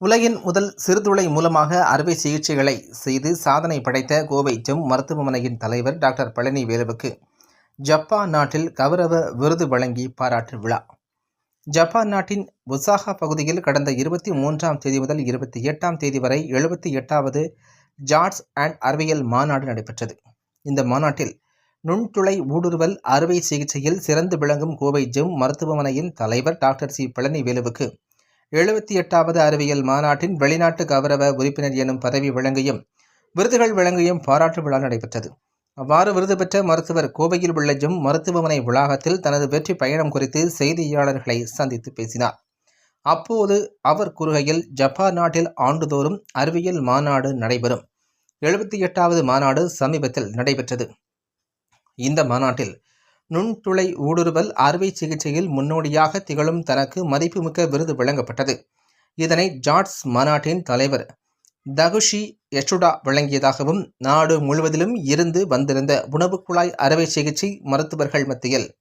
உலகின் முதல் சிறுதுளை மூலமாக அறுவை சிகிச்சைகளை செய்து சாதனை படைத்த கோவை ஜெம் மருத்துவமனையின் தலைவர் டாக்டர் பழனி வேலுவுக்கு ஜப்பான் நாட்டில் கௌரவ விருது வழங்கி பாராட்டு விழா. ஜப்பான் நாட்டின் ஒசாகா பகுதியில் கடந்த இருபத்தி மூன்றாம் தேதி முதல் இருபத்தி எட்டாம் தேதி வரை எழுபத்தி எட்டாவது ஜார்ட்ஸ் அண்ட் அறிவியல் மாநாடு நடைபெற்றது. இந்த மாநாட்டில் நுண்துளை ஊடுருவல் அறுவை சிகிச்சையில் சிறந்து விளங்கும் கோவை ஜெம் மருத்துவமனையின் தலைவர் டாக்டர் சி பழனி வேலுவுக்கு எழுபத்தி எட்டாவது அறிவியல் மாநாட்டின் வெளிநாட்டு கௌரவ உறுப்பினர் எனும் பதவி வழங்கியும் விருதுகள் வழங்கியும் பாராட்டு விழா நடைபெற்றது. அவ்வாறு விருது பெற்ற மருத்துவர் கோவையில் உள்ள ஜும் மருத்துவமனை வளாகத்தில் தனது வெற்றி பயணம் குறித்து செய்தியாளர்களை சந்தித்து பேசினார். அப்போது அவர் கூறுகையில் ஜப்பான் நாட்டில் ஆண்டுதோறும் அறிவியல் மாநாடு நடைபெறும். எழுபத்தி எட்டாவது மாநாடு சமீபத்தில் நடைபெற்றது. இந்த மாநாட்டில் நுண்துளை ஊடுருவல் அறுவை சிகிச்சையில் முன்னோடியாக திகழும் தனக்கு மதிப்புமிக்க விருது வழங்கப்பட்டது. இதனை ஜார்ட்ஸ் மாநாட்டின் தலைவர் தகுஷி யசுடா வழங்கியதாகவும் நாடு முழுவதிலும் இருந்து வந்திருந்த உணவுக் குழாய் அறுவை சிகிச்சை மருத்துவர்கள் மத்தியில்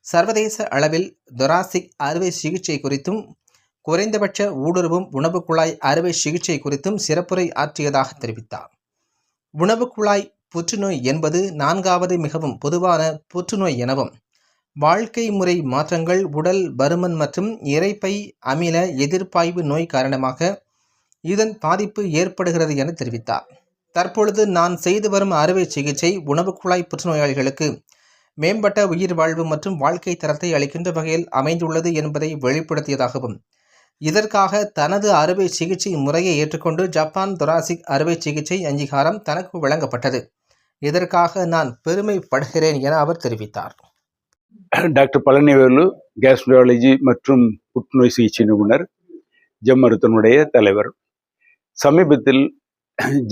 சர்வதேச அளவில் தொராசிக் அறுவை சிகிச்சை குறித்தும் குறைந்தபட்ச ஊடுருவும் உணவுக் குழாய் அறுவை சிகிச்சை குறித்தும் சிறப்புரை ஆற்றியதாக தெரிவித்தார். உணவுக் குழாய் புற்றுநோய் என்பது நான்காவது மிகவும் பொதுவான புற்றுநோய் எனவும் வாழ்க்கை முறை மாற்றங்கள் உடல் பருமன் மற்றும் இரைப்பை அமில எதிர்ப்பாய்வு நோய் காரணமாக இதன் பாதிப்பு ஏற்படுகிறது என தெரிவித்தார். தற்பொழுது நான் செய்து வரும் அறுவை சிகிச்சை உணவு குழாய் புற்றுநோயாளிகளுக்கு மேம்பட்ட உயிர் வாழ்வு மற்றும் வாழ்க்கை தரத்தை அளிக்கின்ற வகையில் அமைந்துள்ளது என்பதை வெளிப்படுத்தியதாகவும் இதற்காக தனது அறுவை சிகிச்சை முறையை ஏற்றுக்கொண்டு ஜப்பான் தொராசிக் அறுவை சிகிச்சை அங்கீகாரம் தனக்கு வழங்கப்பட்டது. இதற்காக நான் பெருமைப்படுகிறேன் என அவர் தெரிவித்தார். டாக்டர் பழனிவேலு கேஸ்ட்ரோலஜி மற்றும் புற்றுநோய் சிகிச்சை நிபுணர் ஜம்மருத்தனுடைய தலைவர். சமீபத்தில்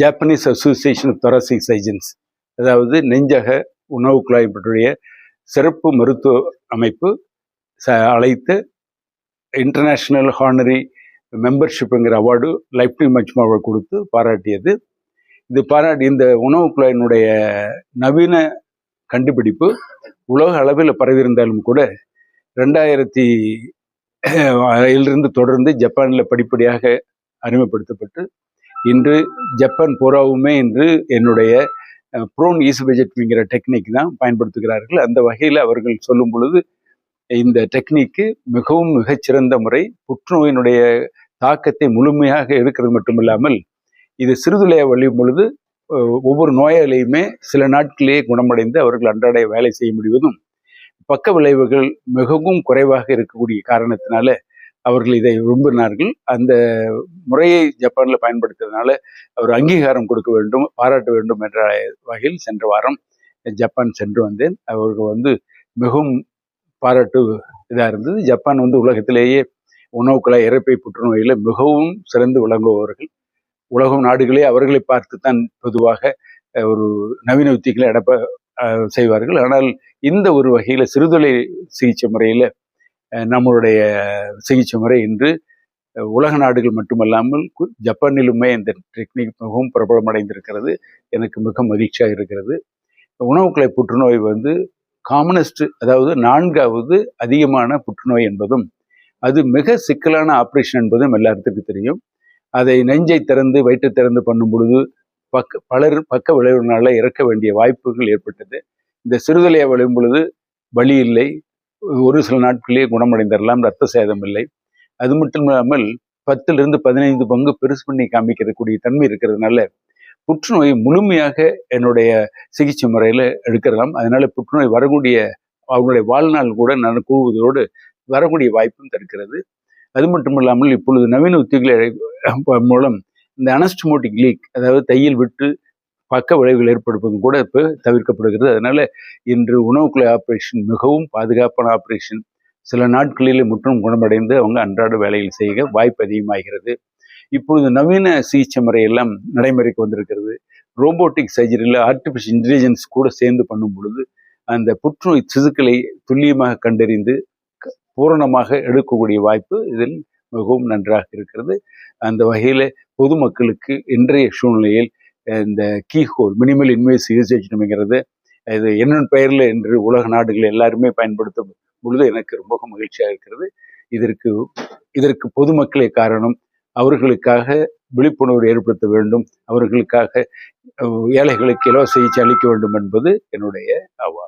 Japanese association of thoracic surgeons அதாவது நெஞ்சக உணவு குழாய் பற்றிய சிறப்பு மருத்துவ அமைப்பு ச அழைத்து international honorary மெம்பர்ஷிப்புங்கிற award life time achieve award கொடுத்து பாராட்டியது. இது பாராட்டி இந்த உணவு குழாயினுடைய நவீன கண்டுபிடிப்பு உலக அளவில் பரவியிருந்தாலும் கூட ரெண்டாயிரத்தி இருந்து தொடர்ந்து ஜப்பானில் படிப்படியாக அறிமுகப்படுத்தப்பட்டு இன்று ஜப்பான் பூராவுமே இன்று என்னுடைய ப்ரோன் ஈசுபெஜெட்ங்கிற டெக்னிக் தான் பயன்படுத்துகிறார்கள். அந்த வகையில் அவர்கள் சொல்லும் பொழுது இந்த டெக்னிக்கு மிகவும் மிகச்சிறந்த முறை புற்றுநோயினுடைய தாக்கத்தை முழுமையாக எடுக்கிறது மட்டும் இல்லாமல் இது சிறுதுளைய வழியும் பொழுது ஒவ்வொரு நோயாளியுமே சில நாட்களிலேயே குணமடைந்து அவர்கள் அன்றாட வேலை செய்ய முடிவதும் பக்க விளைவுகள் மிகவும் குறைவாக இருக்கக்கூடிய காரணத்தினால அவர்கள் இதை விரும்பினார்கள். அந்த முறையை ஜப்பானில் பயன்படுத்துறதுனால அவர் அங்கீகாரம் கொடுக்க வேண்டும் பாராட்ட வேண்டும் என்ற வகையில் சென்ற வாரம் ஜப்பான் சென்று வந்தேன். அவர்கள் வந்து மிகவும் பாராட்டு இதாக இருந்தது. ஜப்பான் வந்து உலகத்திலேயே உணவுக்குழாய் இறப்பை புற்றுநோயில் மிகவும் சிறந்து விளங்குபவர்கள். உலகம் நாடுகளே அவர்களை பார்த்துத்தான் பொதுவாக ஒரு நவீன உத்திகளை அடப்ப செய்வார்கள். ஆனால் இந்த ஒரு வகையில் சிறுதொலை சிகிச்சை முறையில் நம்மளுடைய சிகிச்சை முறை இன்று உலக நாடுகள் மட்டுமல்லாமல் ஜப்பானிலுமே இந்த டெக்னிக் மிகவும் பிரபலமடைந்திருக்கிறது. எனக்கு மிக மகிழ்ச்சியாக இருக்கிறது. உணவுக்குலை புற்றுநோய் வந்து காமனஸ்ட் அதாவது நான்காவது அதிகமான புற்றுநோய் என்பதும் அது மிக சிக்கலான ஆப்ரேஷன் என்பதும் எல்லாத்துக்கும் தெரியும். அதை நெஞ்சை திறந்து வயிற்று திறந்து பண்ணும் பொழுது பக்க பலர் பக்க விளைவுனால இறக்க வேண்டிய வாய்ப்புகள் ஏற்பட்டது. இந்த சிறுதலையை விளையும் பொழுது வழி இல்லை. ஒரு சில நாட்களிலேயே குணமடைந்திடலாம் ரத்த சேதம் இல்லை. அது மட்டும் இல்லாமல் பத்திலிருந்து பதினைந்து பங்கு பெருசு பண்ணி காமிக்கிறக்கூடிய தன்மை இருக்கிறதுனால புற்றுநோய் முழுமையாக என்னுடைய சிகிச்சை முறையில் எடுக்கலாம். அதனால புற்றுநோய் வரக்கூடிய அவங்களுடைய வாழ்நாள் கூட நான் கூறுவதோடு வரக்கூடிய வாய்ப்பும் தடுக்கிறது. அது மட்டும் இல்லாமல் இப்பொழுது நவீன உத்திகளை மூலம் இந்த அனஸ்டமோட்டிக் லீக் அதாவது தையில் விட்டு பக்க விளைவுகள் ஏற்படுவதும் கூட இப்போ தவிர்க்கப்படுகிறது. அதனால இன்று உணவுக்குழாய் ஆப்ரேஷன் மிகவும் பாதுகாப்பான ஆப்ரேஷன் சில நாட்களிலே முற்றும் குணமடைந்து அவங்க அன்றாட வேலைகள் செய்ய வாய்ப்பு அதிகமாகிறது. இப்பொழுது நவீன சிகிச்சை முறையெல்லாம் நடைமுறைக்கு வந்திருக்கிறது. ரோபோட்டிக் சர்ஜரியில் ஆர்டிஃபிஷியல் இன்டெலிஜென்ஸ் கூட சேர்ந்து பண்ணும் பொழுது அந்த புற்றுநோய் சிசுக்களை துல்லியமாக கண்டறிந்து பூரணமாக எடுக்கக்கூடிய வாய்ப்பு இதில் மிகவும் நன்றாக இருக்கிறது. அந்த வகையில் பொதுமக்களுக்கு இன்றைய சூழ்நிலையில் இந்த கீஹோல் மினிமல் இன்வேஸ் யூசேஜ்னுங்கிறது இது என்னென்ன பெயரில் என்று உலக நாடுகள் எல்லாருமே பயன்படுத்தும் பொழுது எனக்கு ரொம்ப மகிழ்ச்சியாக இருக்கிறது. இதற்கு இதற்கு பொதுமக்களே காரணம் அவர்களுக்காக விழிப்புணர்வு ஏற்படுத்த வேண்டும். அவர்களுக்காக ஏழைகளுக்கு இலவச சிகிச்சை அளிக்க வேண்டும் என்பது என்னுடைய ஆவா